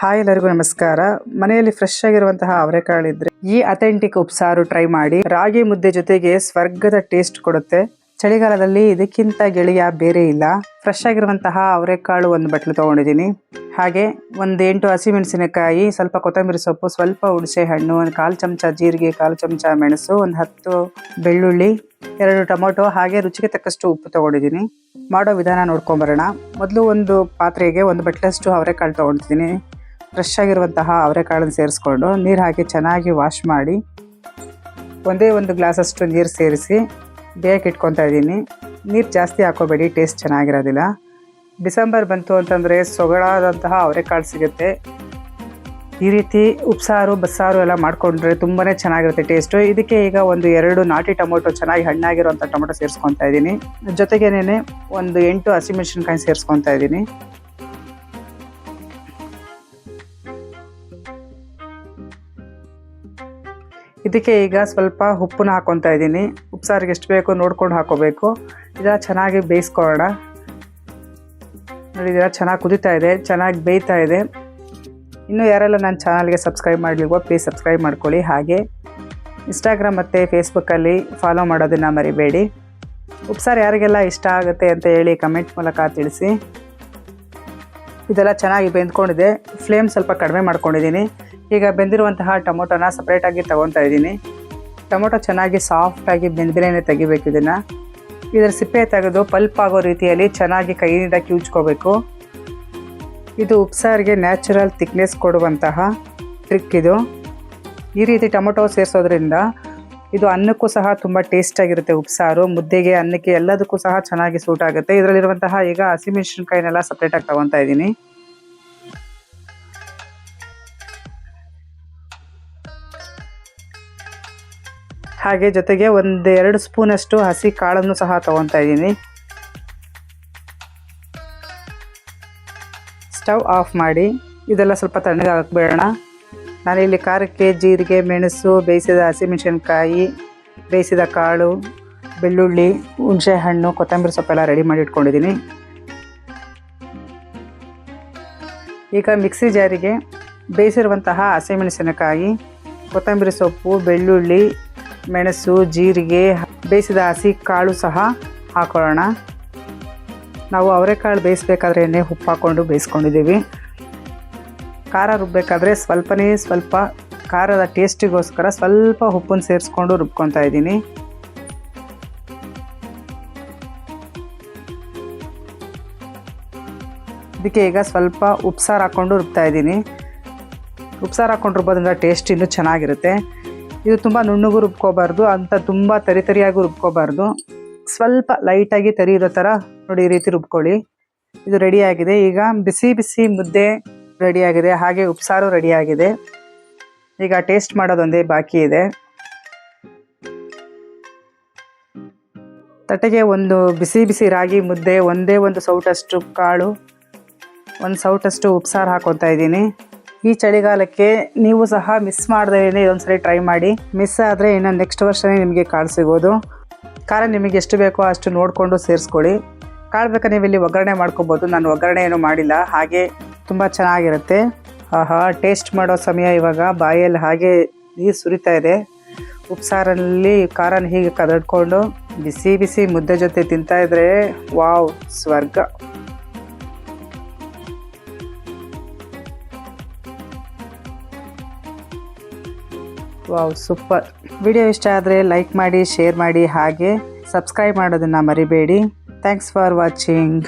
Hi ಎಲ್ಲರಿಗೂ ನಮಸ್ಕಾರ. ಮನೆಯಲ್ಲಿ ಫ್ರೆಶ್ ಆಗಿರುವಂತಹ ಅವರೆಕಾಳು ಇದ್ರೆ ಈ ಅಥೆಂಟಿಕ್ ಉಪ್ಸಾರು ಟ್ರೈ ಮಾಡಿ, ರಾಗಿ ಮುದ್ದೆ ಜೊತೆಗೆ ಸ್ವರ್ಗದ ಟೇಸ್ಟ್ ಕೊಡುತ್ತೆ. ಚಳಿಗಾಲದಲ್ಲಿ ಇದಕ್ಕಿಂತ ಗೆಳೆಯ ಬೇರೆ ಇಲ್ಲ. ಫ್ರೆಶ್ ಆಗಿರುವಂತಹ ಅವರೆಕಾಳು ಒಂದು ಬಟ್ಲು ತಗೊಂಡಿದ್ದೀನಿ. ಹಾಗೆ ಒಂದು ಎಂಟು ಹಸಿಮೆಣಸಿನಕಾಯಿ ಸ್ವಲ್ಪ ಕೊತ್ತಂಬರಿ ಸೊಪ್ಪು, ಸ್ವಲ್ಪ ಹುಣಸೆ ಹಣ್ಣು, ಒಂದು ಕಾಲು ಚಮಚ ಜೀರಿಗೆ, ಕಾಲು ಚಮಚ ಮೆಣಸು, ಒಂದು ಹತ್ತು ಬೆಳ್ಳುಳ್ಳಿ, ಎರಡು ಟೊಮೊಟೊ, ಹಾಗೆ ರುಚಿಗೆ ತಕ್ಕಷ್ಟು ಉಪ್ಪು ತಗೊಂಡಿದ್ದೀನಿ. ಮಾಡೋ ವಿಧಾನ ನೋಡ್ಕೊಂಬರೋಣ. ಮೊದಲು ಒಂದು ಪಾತ್ರೆಗೆ ಒಂದು ಬಟ್ಲಷ್ಟು ಅವರೆಕಾಳು ತೊಗೊಳ್ತಿದ್ದೀನಿ ಫ್ರೆಶ್ ಆಗಿರುವಂತಹ ಅವರೆಕಾಳನ್ನು ಸೇರಿಸ್ಕೊಂಡು ನೀರು ಹಾಕಿ ಚೆನ್ನಾಗಿ ವಾಶ್ ಮಾಡಿ ಒಂದೇ ಒಂದು ಗ್ಲಾಸಷ್ಟು ನೀರು ಸೇರಿಸಿ ಬೇಯಕ್ಕೆ ಇಟ್ಕೊತಾ ಇದ್ದೀನಿ. ನೀರು ಜಾಸ್ತಿ ಹಾಕೋಬೇಡಿ ಟೇಸ್ಟ್ ಚೆನ್ನಾಗಿರೋದಿಲ್ಲ. ಡಿಸೆಂಬರ್ ಬಂತು ಅಂತಂದರೆ ಸೊಗಡಾದಂತಹ ಅವರೆಕಾಳು ಸಿಗುತ್ತೆ. ಈ ರೀತಿ ಉಪ್ಸಾರು, ಬಸ್ಸಾರು ಎಲ್ಲ ಮಾಡಿಕೊಂಡ್ರೆ ತುಂಬಾ ಚೆನ್ನಾಗಿರುತ್ತೆ ಟೇಸ್ಟು ಇದಕ್ಕೆ ಈಗ ಒಂದು ಎರಡು ನಾಟಿ ಟೊಮೊಟೊ ಚೆನ್ನಾಗಿ ಹಣ್ಣಾಗಿರುವಂಥ ಟೊಮೊಟೊ ಸೇರಿಸ್ಕೊತಾ ಇದ್ದೀನಿ. ಜೊತೆಗೇನೆ ಒಂದು ಎಂಟು ಹಸಿಮೆಣಸಿನ್ಕಾಯಿ ಸೇರಿಸ್ಕೊತಾ ಇದ್ದೀನಿ. ಇದಕ್ಕೆ ಈಗ ಸ್ವಲ್ಪ ಉಪ್ಪನ್ನ ಹಾಕೊತಾ ಇದ್ದೀನಿ. ಉಪ್ಸಾರಿಗೆ ಎಷ್ಟು ಬೇಕೋ ನೋಡ್ಕೊಂಡು ಹಾಕೋಬೇಕು. ಇದೆಲ್ಲ ಚೆನ್ನಾಗಿ ಬೇಯಿಸ್ಕೊಳ್ಳೋಣ. ನೋಡಿ ಇದೆಲ್ಲ ಚೆನ್ನಾಗಿ ಕುದೀತಾ ಇದೆ, ಚೆನ್ನಾಗಿ ಬೇಯ್ತಾ ಇದೆ. ಇನ್ನು ಯಾರೆಲ್ಲ ನನ್ನ ಚಾನಲ್ಗೆ ಸಬ್ಸ್ಕ್ರೈಬ್ ಮಾಡಲಿಲ್ವೋ ಪ್ಲೀಸ್ ಸಬ್ಸ್ಕ್ರೈಬ್ ಮಾಡ್ಕೊಳ್ಳಿ. ಹಾಗೆ ಇನ್ಸ್ಟಾಗ್ರಾಮ್ ಮತ್ತು ಫೇಸ್ಬುಕ್ಕಲ್ಲಿ ಫಾಲೋ ಮಾಡೋದನ್ನು ಮರಿಬೇಡಿ. ಉಪ್ಸಾರು ಯಾರಿಗೆಲ್ಲ ಇಷ್ಟ ಆಗುತ್ತೆ ಅಂತ ಹೇಳಿ ಕಮೆಂಟ್ ಮೂಲಕ ತಿಳಿಸಿ. ಇದೆಲ್ಲ ಚೆನ್ನಾಗಿ ಬೆಂದ್ಕೊಂಡಿದೆ. ಫ್ಲೇಮ್ ಸ್ವಲ್ಪ ಕಡಿಮೆ ಮಾಡ್ಕೊಂಡಿದ್ದೀನಿ. ಈಗ ಬೆಂದಿರುವಂತಹ ಟೊಮೊಟೊನ ಸಪ್ರೇಟಾಗಿ ತೊಗೊತಾ ಇದ್ದೀನಿ. ಟೊಮೊಟೊ ಚೆನ್ನಾಗಿ ಸಾಫ್ಟಾಗಿ ಬೆಂದಿರೇನೆ ತೆಗಿಬೇಕು ಇದನ್ನು. ಇದರ ಸಿಪ್ಪೆ ತೆಗೆದು ಪಲ್ಪ್ ಆಗೋ ರೀತಿಯಲ್ಲಿ ಚೆನ್ನಾಗಿ ಕೈಯಿಂದ ಕಿವುಚ್ಕೋಬೇಕು ಇದು ಉಪ್ಸಾರಿಗೆ ನ್ಯಾಚುರಲ್ ಥಿಕ್ನೆಸ್ ಕೊಡುವಂತಹ ಟ್ರಿಕ್ ಇದು. ಈ ರೀತಿ ಟೊಮೊಟೊ ಸೇರಿಸೋದ್ರಿಂದ ಇದು ಅನ್ನಕ್ಕೂ ಸಹ ತುಂಬ ಟೇಸ್ಟಾಗಿರುತ್ತೆ ಉಪ್ಸಾರು. ಮುದ್ದೆಗೆ, ಅನ್ನಕ್ಕೆ ಎಲ್ಲದಕ್ಕೂ ಸಹ ಚೆನ್ನಾಗಿ ಸೂಟ್ ಆಗುತ್ತೆ. ಇದರಲ್ಲಿರುವಂತಹ ಈಗ ಹಸಿಮೆಣಸಿನ್ಕಾಯಿನೆಲ್ಲ ಸಪ್ರೇಟಾಗಿ ತೊಗೊತಾ ಇದ್ದೀನಿ. ಹಾಗೆ ಜೊತೆಗೆ ಒಂದು ಎರಡು ಸ್ಪೂನಷ್ಟು ಹಸಿ ಕಾಳನ್ನು ಸಹ ತೊಗೊತಾ ಇದ್ದೀನಿ. ಸ್ಟವ್ ಆಫ್ ಮಾಡಿ. ಇದೆಲ್ಲ ಸ್ವಲ್ಪ ತಣ್ಣಗೆ ನಾನು ನಾನಿಲ್ಲಿ ಖಾರಕ್ಕೆ ಜೀರಿಗೆ, ಮೆಣಸು, ಬೇಯಿಸಿದ ಹಸಿಮೆಣಸಿನ್ಕಾಯಿ, ಬೇಯಿಸಿದ ಕಾಳು, ಬೆಳ್ಳುಳ್ಳಿ, ಹುಣಸೆಹಣ್ಣು, ಕೊತ್ತಂಬರಿ ಸೊಪ್ಪೆಲ್ಲ ರೆಡಿ ಮಾಡಿ ಇಟ್ಕೊಂಡಿದ್ದೀನಿ. ಈಗ ಮಿಕ್ಸಿ ಜಾರಿಗೆ ಬೇಯಿಸಿರುವಂತಹ ಹಸಿಮೆಣಸಿನಕಾಯಿ, ಕೊತ್ತಂಬರಿ ಸೊಪ್ಪು, ಬೆಳ್ಳುಳ್ಳಿ ಮೆಣಸು, ಜೀರಿಗೆ, ಬೇಯಿಸಿದ ಹಸಿ ಕಾಳು ಸಹ ಹಾಕೊಳ್ಳೋಣ. ನಾವು ಅವರೆಕಾಳು ಬೇಯಿಸ್ಬೇಕಾದ್ರೆ ಎಣ್ಣೆ ಉಪ್ಪು ಹಾಕ್ಕೊಂಡು ಬೇಯಿಸ್ಕೊಂಡಿದ್ದೀವಿ. ಖಾರ ರುಬ್ಬಬೇಕಾದ್ರೆ ಸ್ವಲ್ಪನೇ ಸ್ವಲ್ಪ ಖಾರದ ಟೇಸ್ಟಿಗೋಸ್ಕರ ಸ್ವಲ್ಪ ಉಪ್ಪನ್ನು ಸೇರಿಸ್ಕೊಂಡು ರುಬ್ಕೊತಾ ಇದ್ದೀನಿ. ಇದಕ್ಕೆ ಈಗ ಸ್ವಲ್ಪ ಉಪ್ಸಾರು ಹಾಕ್ಕೊಂಡು ರುಬ್ತಾ ಇದ್ದೀನಿ. ಉಪ್ಸಾರು ಹಾಕ್ಕೊಂಡು ರುಬ್ಬೋದ್ರಿಂದ ಟೇಸ್ಟ್ ಇನ್ನೂ ಚೆನ್ನಾಗಿರುತ್ತೆ. ಇದು ತುಂಬ ನುಣ್ಣಗೂ ರುಬ್ಕೋಬಾರ್ದು, ಅಂತ ತುಂಬ ತರಿ ತರಿಯಾಗಿ ರುಬ್ಕೋಬಾರ್ದು. ಸ್ವಲ್ಪ ಲೈಟಾಗಿ ತರಿ ಇರೋ ಥರ ನೋಡಿ ಈ ರೀತಿ ರುಬ್ಕೊಳ್ಳಿ. ಇದು ರೆಡಿಯಾಗಿದೆ ಈಗ ಬಿಸಿ ಬಿಸಿ ಮುದ್ದೆ ರೆಡಿಯಾಗಿದೆ ಹಾಗೆ ಉಪ್ಸಾರು ರೆಡಿಯಾಗಿದೆ ಈಗ ಟೇಸ್ಟ್ ಮಾಡೋದೊಂದೇ ಬಾಕಿ ಇದೆ. ತಟ್ಟೆಗೆ ಒಂದು ಬಿಸಿ ಬಿಸಿ ರಾಗಿ ಮುದ್ದೆ, ಒಂದೇ ಒಂದು ಸೌಟಷ್ಟು ಕಾಳು, ಒಂದು ಸೌಟಷ್ಟು ಉಪ್ಸಾರು ಹಾಕೋತಾ ಇದ್ದೀನಿ. ಈ ಚಳಿಗಾಲಕ್ಕೆ ನೀವು ಸಹ ಮಿಸ್ ಮಾಡ್ದೇನೆ ಇದೊಂದ್ಸರಿ ಟ್ರೈ ಮಾಡಿ. ಮಿಸ್ ಆದರೆ ಇನ್ನು ನೆಕ್ಸ್ಟ್ ವರ್ಷನೇ ನಿಮಗೆ ಕಾಳು ಸಿಗೋದು. ಖಾರ ನಿಮಗೆ ಎಷ್ಟು ಬೇಕೋ ಅಷ್ಟು ನೋಡಿಕೊಂಡು ಸೇರಿಸ್ಕೊಳ್ಳಿ. ಕಾಳು ಬೇಕಾದ್ರೆ ನೀವು ಇಲ್ಲಿ ಒಗ್ಗರಣೆ ಮಾಡ್ಕೊಬೋದು. ನಾನು ಒಗ್ಗರಣೆ ಏನು ಮಾಡಿಲ್ಲ. ಹಾಗೆ ತುಂಬ ಚೆನ್ನಾಗಿರುತ್ತೆ. ಆಹಾ ಟೇಸ್ಟ್ ಮಾಡೋ ಸಮಯ ಇವಾಗ. ಬಾಯಲ್ಲಿ ಹಾಗೆ ನೀರು ಸುರಿತಾ ಇದೆ. ಉಪ್ಸಾರಲ್ಲಿ ಖಾರನ ಹೀಗೆ ಕದಡ್ಕೊಂಡು ಬಿಸಿ ಬಿಸಿ ಮುದ್ದೆ ಜೊತೆ ತಿಂತಾ ಇದ್ರೆ ವಾವ್, ಸ್ವರ್ಗ. Wow, super. ವಿಡಿಯೋ ಇಷ್ಟ ಆದರೆ ಲೈಕ್ ಮಾಡಿ, ಶೇರ್ ಮಾಡಿ, ಹಾಗೆ ಸಬ್ಸ್ಕ್ರೈಬ್ ಮಾಡೋದನ್ನು ಮರಿಬೇಡಿ. Thanks for watching.